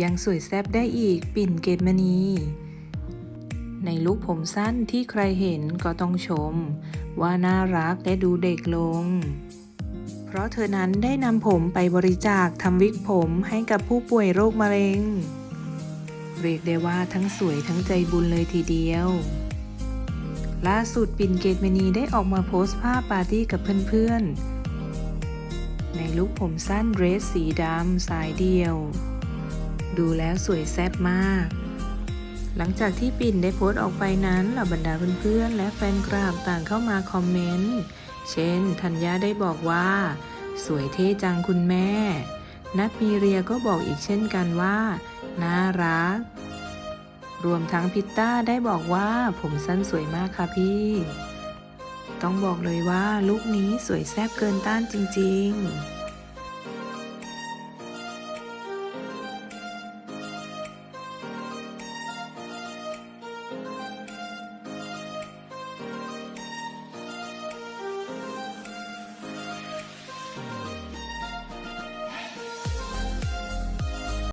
ยังสวยแซบได้อีกปิ่นเกตมณี ในลุคผมสั้นที่ใครเห็นก็ต้องชม ว่าน่ารักและดูเด็กลง เพราะเธอนั้นได้นำผมไปบริจาคทำวิกผมให้กับผู้ป่วยโรคมะเร็ง เรียกได้ว่าทั้งสวยทั้งใจบุญเลยทีเดียวล่าสุดปิ่นเกตเมนีได้ออกมาโพสต์ภาพปาร์ตี้กับเพื่อนๆ ในลุคผมสั้นเดรสสีดำสายเดียว ดูแล้วสวยแซ่บมาก หลังจากที่ปิ่นได้โพสต์ออกไปนั้นเหล่าบรรดาเพื่อนๆและแฟนคลับต่างเข้ามาคอมเมนต์ เช่นธัญญาได้บอกว่า สวยเท่จังคุณแม่ นัทมีเรียก็บอกอีกเช่นกันว่า น่ารัก รวมทั้งพิตต้าได้บอกว่าผมสั้นสวยมากค่ะพี่ ต้องบอกเลยว่าลุคนี้สวยแซ่บเกินต้านจริง ๆ